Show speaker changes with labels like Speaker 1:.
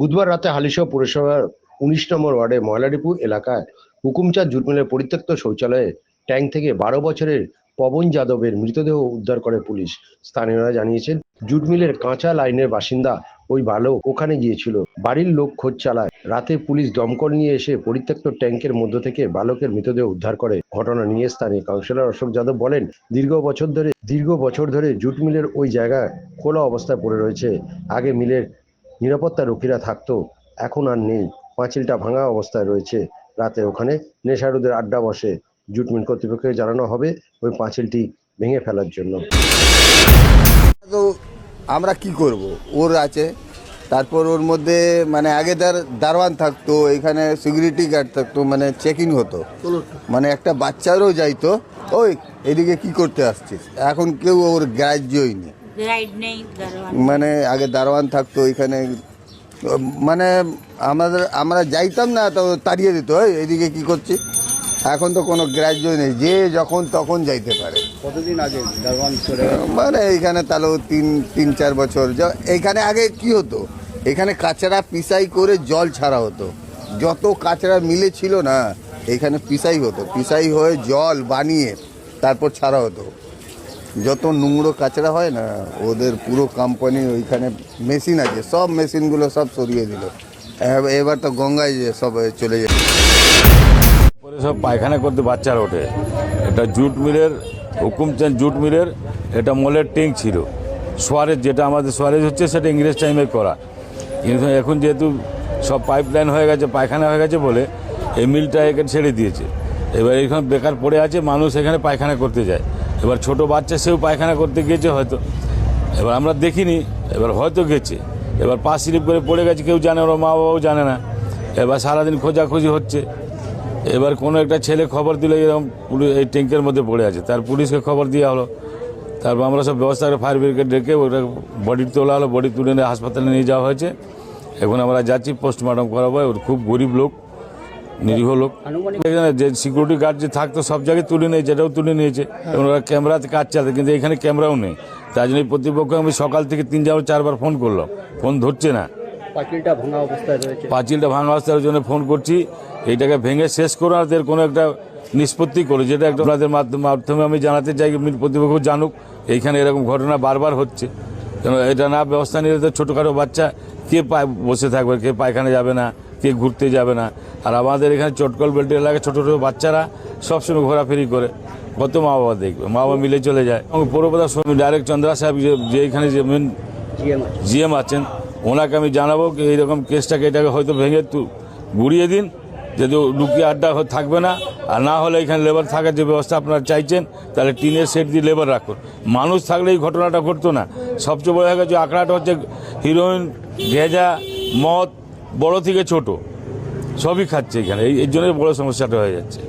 Speaker 1: বুধবার রাতে হালিশহর পুরসভার উনিশ নম্বর ওয়ার্ডে ময়লাডিপু এলাকায় হুকুমচাঁদ জুট মিলের পরিত্যক্ত শৌচালয়ে ট্যাঙ্ক থেকে বারো বছরের পবন যাদবের মৃতদেহ উদ্ধার করে পুলিশ। স্থানীয়রা জানিয়েছেন জুট মিলের কাঁচা লাইনের বাসিন্দা ওই বালক ওখানে গিয়েছিল। বাড়ির লোক খোঁজ চালায়। রাতে পুলিশ দমকল নিয়ে এসে পরিত্যক্ত ট্যাঙ্কের মধ্য থেকে বালকের মৃতদেহ উদ্ধার করে। ঘটনা নিয়ে স্থানীয় কাউন্সিলর অশোক যাদব বলেন, দীর্ঘ বছর ধরে দীর্ঘ বছর ধরে জুট মিলের ওই জায়গা খোলা অবস্থায় পড়ে রয়েছে। আগে মিলের নিরাপত্তা রক্ষীরা থাকতো, এখন আর নেই। পাঁচিলটা ভাঙা অবস্থায় রয়েছে। রাতে ওখানে নেশারুদের আড্ডা বসে। জুট মিল কর্তৃপক্ষকে জানানো হবে ওই পাঁচিলটি ভেঙে ফেলার জন্য।
Speaker 2: তো আমরা কি করব? ওর আছে। তারপর ওর মধ্যে মানে আগে দার দারোয়ান থাকতো, এখানে সিকিউরিটি গার্ড থাকতো মানে চেকিং হতো। মানে একটা বাচ্চারও যাইতো। ওই, এদিকে কি করতে আসছিস? এখন কেউ ওর গ্রাহ্যই নেই।
Speaker 3: রাইড নেই দারোয়ান।
Speaker 2: মানে আগে দারোয়ান থাকতো এখানে মানে আমাদের আমরা যাইতাম না তো তাড়িয়ে দিত "এই, এদিকে কি করছি এখন তো কোনো গ্রাহ্যই নেই যে যখন তখন যাইতে পারে।
Speaker 4: কতদিন আগে
Speaker 2: মানে এইখানে তাহলে তিন তিন চার বছর যা- এইখানে আগে কি হতো? এখানে কাঁচরা পিসাই করে জল ছাড়া হতো। যত কাঁচরা মিলে ছিল না এখানে পিসাই হতো। পিসাই হয়ে জল বানিয়ে তারপর ছাড়া হতো। যত নোংরো কাচড়া হয় না, ওদের পুরো কোম্পানি ওইখানে মেশিন আছে, সব মেশিনগুলো সব সরিয়ে দিল। এবার তো গঙ্গায় যে সব চলে যায়।
Speaker 5: সব পায়খানা করতে বাচ্চারা ওঠে। এটা জুট মিলের হুকুমচাঁদ জুট মিলের, এটা মলের ট্যাঙ্ক ছিল। সোয়ারেজ যেটা আমাদের সোয়ারেজ হচ্ছে, সেটা ইংরেজ টাইমে করা। কিন্তু এখন যেহেতু সব পাইপ লাইন হয়ে গেছে, পায়খানা হয়ে গেছে বলে এই মিলটা এখানে ছেড়ে দিয়েছে। এবার এখানে বেকার পড়ে আছে, মানুষ এখানে পায়খানা করতে যায়। এবার ছোট বাচ্চা সেও পায়খানা করতে গিয়েছে হয়তো। এবার আমরা দেখিনি, এবার হয়তো গেছে। এবার পা স্লিপ করে পড়ে গেছে, কেউ জানে ওরা মা বাবাও জানে না। এবার সারাদিন খোঁজাখুঁজি হচ্ছে। এবার কোনো একটা ছেলে খবর দিল, এরকম পুলিশ এই ট্যাঙ্কের মধ্যে পড়ে আছে। তার পুলিশকে খবর দেওয়া হলো। তারপর আমরা সব ব্যবস্থা করে ফায়ার ব্রিগেড ডেকে ওটা বডি তোলা হলো বডি তুলে নিয়ে হাসপাতালে নিয়ে যাওয়া হয়েছে। এখন আমরা যাচ্ছি পোস্টমর্টম করাবো। ওর খুব গরিব লোক। নিরীহ লোক। এখানে যে সিকিউরিটি গার্ড যে থাকতো সব জায়গায় তুলে নিয়েছে এটাও তুলে নিয়েছে। এবং ওরা ক্যামেরাতে কাজ চালাতে কিন্তু এখানে ক্যামেরাও নেই। তাই জন্য প্রতিপক্ষ আমি সকাল থেকে তিন চার চারবার ফোন করলাম। ফোন ধরছে না।
Speaker 4: পাঁচিলটা ভাঙা অবস্থায় রয়েছে।
Speaker 5: পাঁচিলটা ভাঙা অবস্থার জন্য ফোন করছি। এইটাকে ভেঙে শেষ করে আর কোনো একটা নিষ্পত্তি করে যেটা একটা আপনাদের মাধ্যমে মাধ্যমে আমি জানাতে চাই মিল কর্তৃপক্ষ জানুক। এইখানে এরকম ঘটনা বারবার হচ্ছে। কেন এটা না ব্যবস্থা নিলে তো ছোটোখাটো বাচ্চা কে পায় বসে থাকবে কে পায়খানা যাবে না। কে ঘুরতে যাবে না। আর আমাদের এখানে চটকল বেল্ট এলাকায় ছোটো ছোটো বাচ্চারা সবসময় ঘোরাফেরি করে। কত মা বাবা দেখবে। মা বাবা মিলে চলে যায়। এবং পৌরপ্রধান ডাইরেক্ট চন্দ্রা সাহেব যে যে এখানে যে মেন
Speaker 4: জিএম আছে
Speaker 5: আছেন ওনাকে আমি জানাব কি এইরকম কেসটাকে এটাকে হয়তো ভেঙে গুড়িয়ে দিন। যদি লুকিয়ে আড্ডা থাকবে না আর না হলে এখানে লেবার থাকার যে ব্যবস্থা আপনারা চাইছেন তাহলে টিনের সেট দিয়ে লেবার রাখুন। মানুষ থাকলে এই ঘটনাটা ঘটতো না। সবচেয়ে বড় হয়ে গেছে আঁকড়াটা হচ্ছে হিরোইন ভেজা মদ বড় থেকে ছোট সবই খাচ্ছে এখানে। এই জন্য বড় সমস্যাটা হয়ে যাচ্ছে।